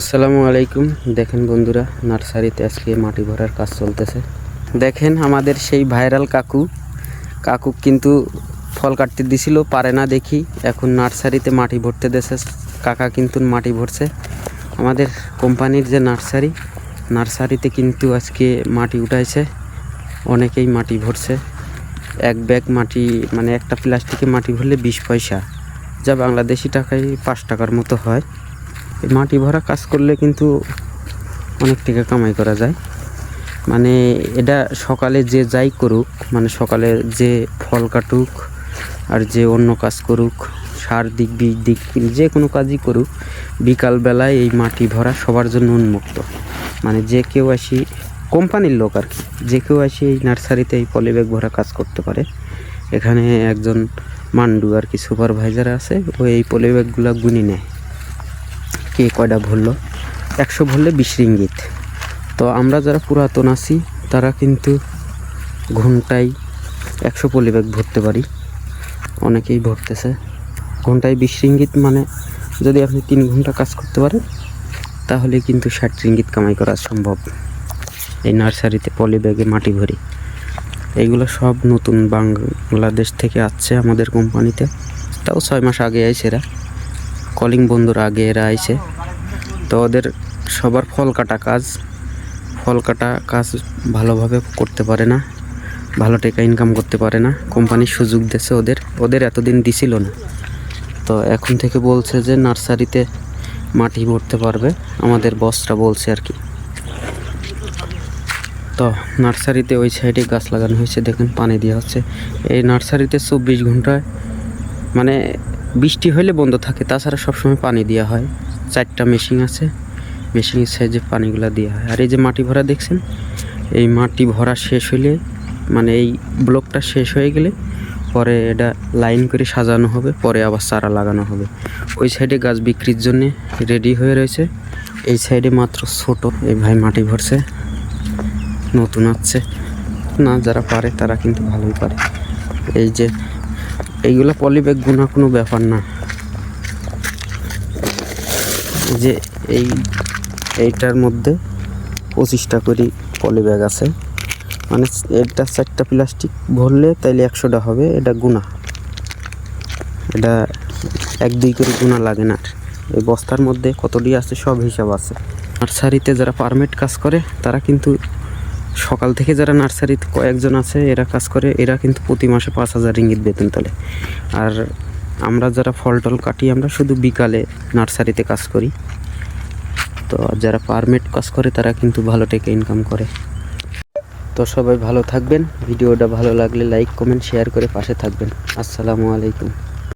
আসসালামু আলাইকুম। দেখেন বন্ধুরা, নার্সারিতে আজকে মাটি ভরার কাজ চলতেছে। দেখেন আমাদের সেই ভাইরাল কাকু। কাকু কিন্তু ফল কাটতে দিছিল, পারে না দেখি। এখন নার্সারিতে মাটি ভরতে দেছে, কাকা কিন্তু মাটি ভরছে। আমাদের কোম্পানির যে নার্সারি, নার্সারিতে কিন্তু আজকে মাটি উঠাইছে। অনেকেই মাটি ভরছে। এক ব্যাগ মাটি মানে একটা প্লাস্টিকে মাটি ভরলে বিশ পয়সা। যা বাংলাদেশি টাকায় পাঁচ টাকার মতো হয়। মাটি ভরা কাজ করলে কিন্তু অনেক টাকা কামাই করা যায়। মানে এটা সকালে যে যাই করুক মানে সকালে যে ফল কাটুক আর যে অন্য কাজ করুক, সার দিক, বীজ দিক, যে কোনো কাজই করুক বিকালবেলায় এই মাটি ভরা সবার জন্য উন্মুক্ত। মানে যে কেউ আসি, কোম্পানির লোক আর কি, যে কেউ আসি এই নার্সারিতে এই পলিব্যাগ ভরা কাজ করতে পারে। এখানে একজন মান্ডু আর কি সুপারভাইজার আছে, ও এই পলিব্যাগগুলো গুনি নেয়। কে কয়টা ভরলো? একশো ভরলে বিশ রিঙ্গিত। তো আমরা যারা পুরাতন আছি, তারা কিন্তু ঘন্টায় একশো পলিব্যাগ ভরতে পারি। অনেকেই ভরতেছে। ঘন্টায় বিশ রিঙ্গিত মানে যদি আপনি তিন ঘণ্টা কাজ করতে পারেন, তাহলে কিন্তু ষাট রিঙ্গিত কামাই করা সম্ভব। এই নার্সারিতে পলিব্যাগে মাটি ভরি। এইগুলো সব নতুন বাংলাদেশ থেকে আসছে আমাদের কোম্পানিতে। তাও ছয় মাস আগে আইছে এরা। কলিং বন্ধুর আগে এরা আইছে। তো ওদের সবার ফল কাটা কাজ। ফল কাটা কাজ ভালোভাবে করতে পারে না, ভালো টাকা ইনকাম করতে পারে না। কোম্পানির সুযোগ দিচ্ছে ওদের ওদের এতদিন দিছিল না। তো এখন থেকে বলছে যে নার্সারিতে মাটি ভরতে পারবে, আমাদের বসরা বলছে আর কি। তো নার্সারিতে ওই সাইডে গাছ লাগানো হয়েছে, দেখুন পানি দেওয়া হচ্ছে। এই নার্সারিতে চব্বিশ ঘন্টায় মানে বৃষ্টি হলে বন্ধ থাকে, তাছাড়া সবসময় পানি দেওয়া হয়। চারটা মেশিন আছে, মেশিনের সাইজে পানিগুলো দেওয়া হয়। আর এই যে মাটি ভরা দেখছেন, এই মাটি ভরা শেষ হলে মানে এই ব্লকটা শেষ হয়ে গেলে পরে এটা লাইন করে সাজানো হবে, পরে আবার চারা লাগানো হবে। ওই সাইডে গাছ বিক্রির জন্যে রেডি হয়ে রয়েছে। এই সাইডে মাত্র ছোট, এই ভাই মাটি ভরছে, নতুন আছে না, যারা পারে তারা কিন্তু ভালোই পারে। এই যে এইগুলো পলিব্যাগ গুনা কোনো ব্যাপার না। যে এই, এইটার মধ্যে পঁচিশটা করে পলিব্যাগ আছে। মানে এটা চারটা প্লাস্টিক ভরলে তাইলে একশোটা হবে, এটা গুণা এটা এক দুই করে গুণা লাগে না। এই বস্তার মধ্যে কতটি আছে সব হিসাব আছে। নার্সারিতে যারা পারমিট কাজ করে, তারা কিন্তু সকাল থেকে যারা নার্সারিতে কয়েকজন আছে, এরা কাজ করে, এরা কিন্তু প্রতি মাসে পাঁচ হাজার রিঙ্গিত বেতন তোলে। আর আমরা যারা ফল টল কাটি, আমরা শুধু বিকালে নার্সারিতে কাজ করি। তো যারা পারমিট কাজ করে, তারা কিন্তু ভালো টেকে ইনকাম করে। তো সবাই ভালো থাকবেন। ভিডিওটা ভালো লাগলে লাইক কমেন্ট শেয়ার করে পাশে থাকবেন। আসসালামু আলাইকুম।